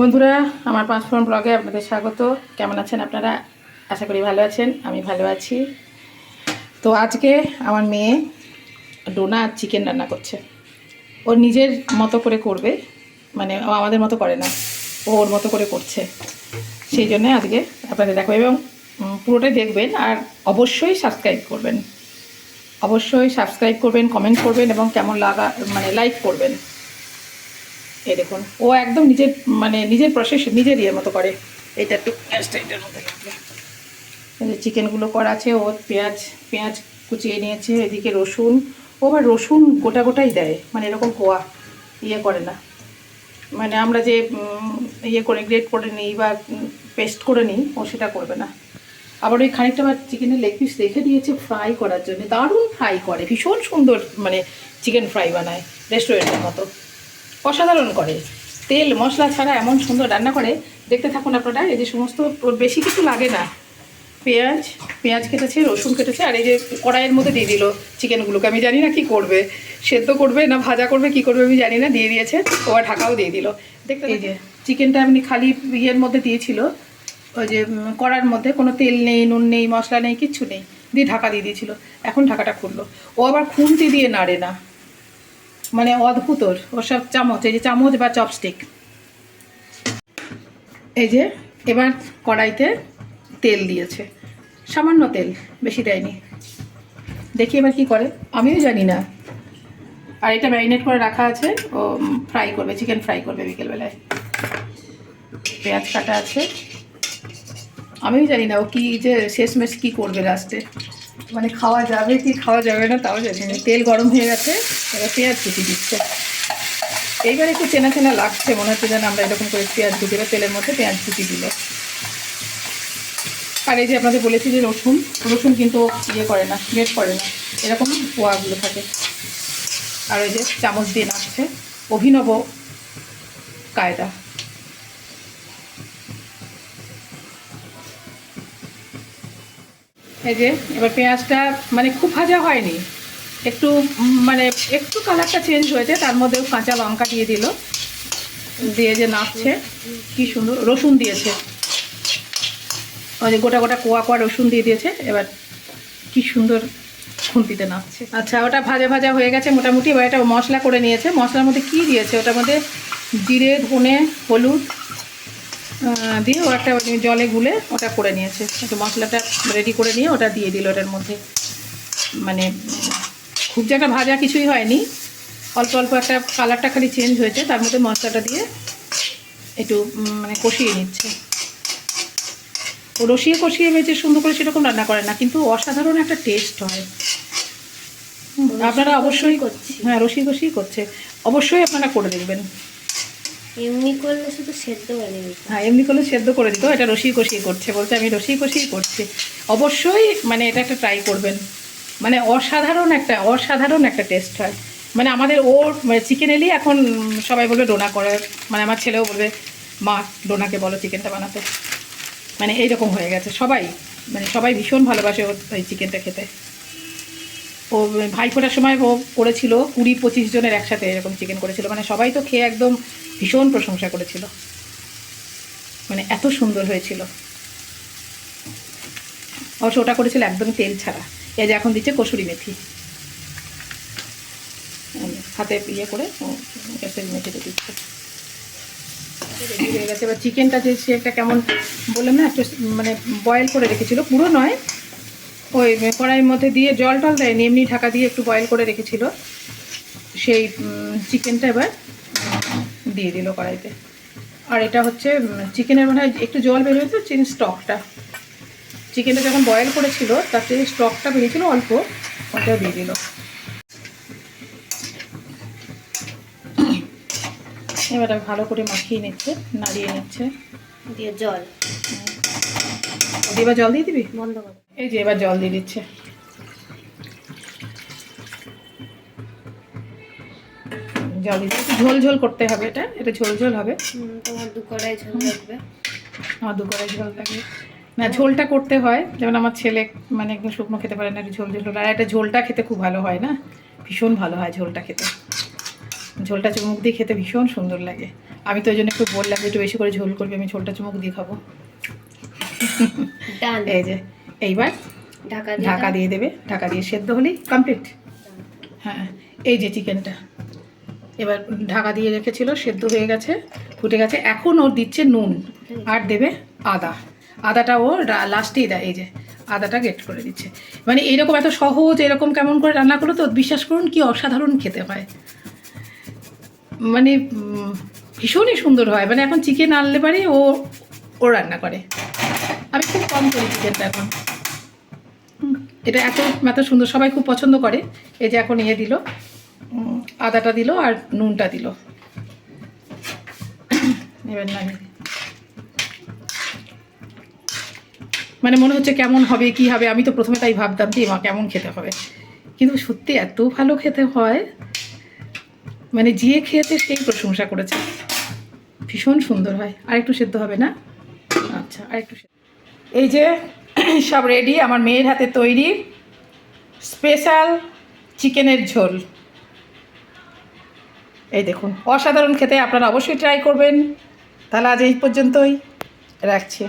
বন্ধুরা, আমার পাঁচফোন ব্লগে আপনাদের স্বাগত। কেমন আছেন আপনারা? আশা করি ভালো আছেন, আমি ভালো আছি। তো আজকে আমার মেয়ে ডোনা চিকেন রান্না করছে। ও নিজের মতো করে করবে মানে ও আমাদের মতো করে না, ও ওর মতো করে করছে। সেই জন্য আজকে আপনাদের দেখো এবং পুরোটাই দেখবেন আর অবশ্যই সাবস্ক্রাইব করবেন। অবশ্যই সাবস্ক্রাইব করবেন কমেন্ট করবেন এবং কেমন লাগা মানে লাইক করবেন। এই দেখুন ও একদম নিজের মানে নিজের প্রসেস নিজের ইয়ের মতো করে। এটা একটু গ্যাসটা এটার মধ্যে লাগবে। এই চিকেনগুলো করা আছে ও পেঁয়াজ পেঁয়াজ কুচিয়ে নিয়েছে এদিকে রসুন। ও আবার রসুন গোটা গোটাই দেয় মানে এরকম কোয়া ইয়ে করে না। মানে আমরা যে ইয়ে করে গ্রেট করে নিই বা পেস্ট করে নিই ও সেটা করবে না। আবার ওই খানিকটা আবার চিকেনের লেগ পিস রেখে দিয়েছে ফ্রাই করার জন্য। দারুণ ফ্রাই করে ভীষণ সুন্দর মানে চিকেন ফ্রাই বানায় রেস্টুরেন্টের মতো। অসাধারণ করে। তেল মশলা ছাড়া এমন সুন্দর রান্না করে। দেখতে থাকুন আপনারা এই যে সমস্ত বেশি কিছু লাগে না। পেঁয়াজ পেঁয়াজ কেটেছে রসুন কেটেছে আর এই যে কড়াইয়ের মধ্যে দিয়ে দিল চিকেনগুলোকে। আমি জানি না কি করবে। সেদ্ধ করবে না ভাজা করবে কি করবে আমি জানি না দিয়ে দিয়েছে। ও ঢাকাও দিয়ে দিল। দেখতে এই যে। চিকেনটা এমনি খালি ইয়ের মধ্যে দিয়েছিল। ওই যে কড়ার মধ্যে কোনো তেল নেই নুন নেই মশলা নেই কিচ্ছু নেই। দিয়ে ঢাকা দিয়ে দিয়েছিল। এখন ঢাকাটা খুললো। ও আবার খুন্তি দিয়ে নাড়ে না। মানে অদ্ভুত ওর ওসব চামচ, এই যে চামচ বা চপস্টিক। এই যে, এবার কড়াইতে তেল দিয়েছে। সামান্য তেল, বেশি দেয়নি। দেখি এবার কি করে। আমিও জানি না। আর এটা ম্যারিনেট করে রাখা আছে। ও ফ্রাই করবে, চিকেন ফ্রাই করবে বিকেলবেলায়। পেঁয়াজ কাটা আছে। আমিও জানি না ও কি যে শেষমেশ কি করবে লাস্টে। মানে খাওয়া যাবে, কি খাওয়া যাবে না তাও জানি না। তেল গরম হয়ে গেছে, এবার পেঁয়াজ কুচি দিচ্ছে। এইবার একটু চেনা চেনা লাগছে, মনে হচ্ছে যেন আমরা এরকম করে পেঁয়াজ কুচি বা তেলের মধ্যে পেঁয়াজ কুচি দিল। আর এই যে আপনাদের বলেছি যে রসুন রসুন কিন্তু ইয়ে করে না, গ্রেট করে না। এরকম পোয়াগুলো থাকে। আর ওই যে চামচ দিয়ে নাচছে অভিনব কায়দা। এই যে, এবার পেঁয়াজটা মানে খুব ভাজা হয়নি। একটু মানে একটু কালারটা চেঞ্জ হয়েছে, তার মধ্যে কাঁচা লঙ্কা দিয়ে দিল। দিয়ে যে নাচছে কি সুন্দর, রসুন দিয়েছে। ওই যে গোটা গোটা কোয়া কোয়া রসুন দিয়ে দিয়েছে, এবার কি সুন্দর খুন্তিতে নাচছে আচ্ছা ওটা ভাজা ভাজা হয়ে গেছে মোটামুটি, এবার এটা মশলা করে নিয়েছে। মশলার মধ্যে কি দিয়েছে? ওটার মধ্যে জিরে, ধনে, হলুদ দিয়ে ও একটা জলে গুলে ওটা করে নিয়েছে। একটু মশলাটা রেডি করে নিয়ে ওটা দিয়ে দিল ওটার মধ্যে। মানে খুব যে একটা ভাজা কিছুই হয়নি। অল্প অল্প একটা কালারটা খালি চেঞ্জ হয়েছে তার মধ্যে মশলাটা দিয়ে একটু মানে কষিয়ে নিচ্ছে। ও রসিয়ে কষিয়ে বেঁচে সুন্দর করে সেরকম রান্না করে না কিন্তু অসাধারণ একটা টেস্ট হয়। আপনারা অবশ্যই করছি। হ্যাঁ রসিয়ে কষিয়ে করছে। অবশ্যই আপনারা করে দেখবেন। এমনি করলে সেদ্ধ দিতাম হ্যাঁ এমনি করলে সেদ্ধ করে দিত এটা রসিয়ে কষিয়ে করছে, বলছে আমি রসিয়ে কষিয়ে করছি। অবশ্যই মানে এটা একটা ট্রাই করবেন। মানে অসাধারণ একটা অসাধারণ একটা টেস্ট হয়। মানে আমাদের ওর চিকেন এলি এখন সবাই বলবে ডোনা করে মানে আমার ছেলেও বলবে, মা, ডোনাকে বলো চিকেনটা বানাতে। মানে এইরকম হয়ে গেছে। সবাই মানে সবাই ভীষণ ভালোবাসে ওই চিকেনটা খেতে। ও ভাই ফোটার সময় ও করেছিল, কুড়ি পঁচিশ জনের একসাথে এরকম চিকেন করেছিল। মানে সবাই তো খেয়ে একদম ভীষণ প্রশংসা করেছিল। মানে এত সুন্দর হয়েছিল। অবশ্য ওটা করেছিল একদম তেল ছাড়া। এই যে এখন দিচ্ছে কসুরি মেথি। হাতে ইয়ে করে কসুরি মেথিটা দিচ্ছে। হয়ে গেছে। এবার চিকেনটা যে সে একটা কেমন বললাম না, একটু মানে বয়েল করে রেখেছিল। পুরো নয়, ওই কড়াইয়ের মধ্যে দিয়ে জল টল দেয়নি, এমনি ঢাকা দিয়ে একটু বয়েল করে রেখেছিল। সেই চিকেনটা এবার দিয়ে দিল কড়াইতে। আর এটা হচ্ছে চিকেনের মানে একটু জল বেরিয়ে তো চিকেন স্টকটা। চিকেনটা যখন বয়েল করেছিল তাতে স্টকটা বেরিয়েছিল অল্প ওটা দিয়ে দিল। এবার ভালো করে মাখিয়ে নিচ্ছে নাড়িয়ে নিচ্ছে। দিয়ে জল। এবার জল দিয়ে দিবি? বন্ধ করে। এই যে এবার জল দিয়ে দিচ্ছে। জল দিচ্ছে একটু ঝোল ঝোল করতে হবে এটা। এটা ঝোল ঝোল হবে। তোমার দু কড়াই ঝোল লাগবে। আমার দু কড়াই ঝোল লাগে না ঝোলটা করতে হয়। যেমন আমার ছেলে মানে একদম শুকনো খেতে পারে না একটু ঝোল ঝোল আর একটা ঝোলটা খেতে খুব ভালো হয় না? ভীষণ ভালো হয় ঝোলটা খেতে। ঝোলটা চুমুক দিয়ে খেতে ভীষণ সুন্দর লাগে। আমি তো ওই জন্য একটু বললাম একটু বেশি করে ঝোল করবি আমি ঝোলটা চুমুক দিয়ে খাব। এই যে এইবার ঢাকা ঢাকা দিয়ে দেবে। ঢাকা দিয়ে সেদ্ধ হলেই কমপ্লিট হ্যাঁ এই যে চিকেনটা। এবার ঢাকা দিয়ে রেখেছিল, সেদ্ধ হয়ে গেছে, ফুটে গেছে। এখন ওর দিচ্ছে নুন আর দেবে আদা। আদাটা ও লাস্টেই দেয়, এই যে আদাটা গেট করে দিচ্ছে। মানে এইরকম এত সহজ, এরকম কেমন করে রান্না করল তো, বিশ্বাস করুন কি অসাধারণ খেতে হয়। মানে ভীষণই সুন্দর হয়। মানে এখন চিকেন আনলে পারে, ও ও রান্না করে। আমি খুব কম করি চিকেনটা এখন। এটা এত এত সুন্দর, সবাই খুব পছন্দ করে। এই যে এখন ইয়ে দিল। আদাটা দিল আর নুনটা দিল। নামিয়ে দিই। মানে মনে হচ্ছে কেমন হবে, কি হবে, আমি তো প্রথমে তাই ভাবতাম যে মা কেমন খেতে হবে। কিন্তু সত্যি এত ভালো খেতে হয় মানে যে খেয়েছে সেই প্রশংসা করেছে। ভীষণ সুন্দর হয়। আর একটু সেদ্ধ হবে না? আচ্ছা আর একটু এই যে সব রেডি আমার মেয়ের হাতে তৈরি স্পেশাল চিকেনের ঝোল। এই দেখুন অসাধারণ খেতে আপনারা অবশ্যই ট্রাই করবেন। তাহলে আজ এই পর্যন্তই রাখছি।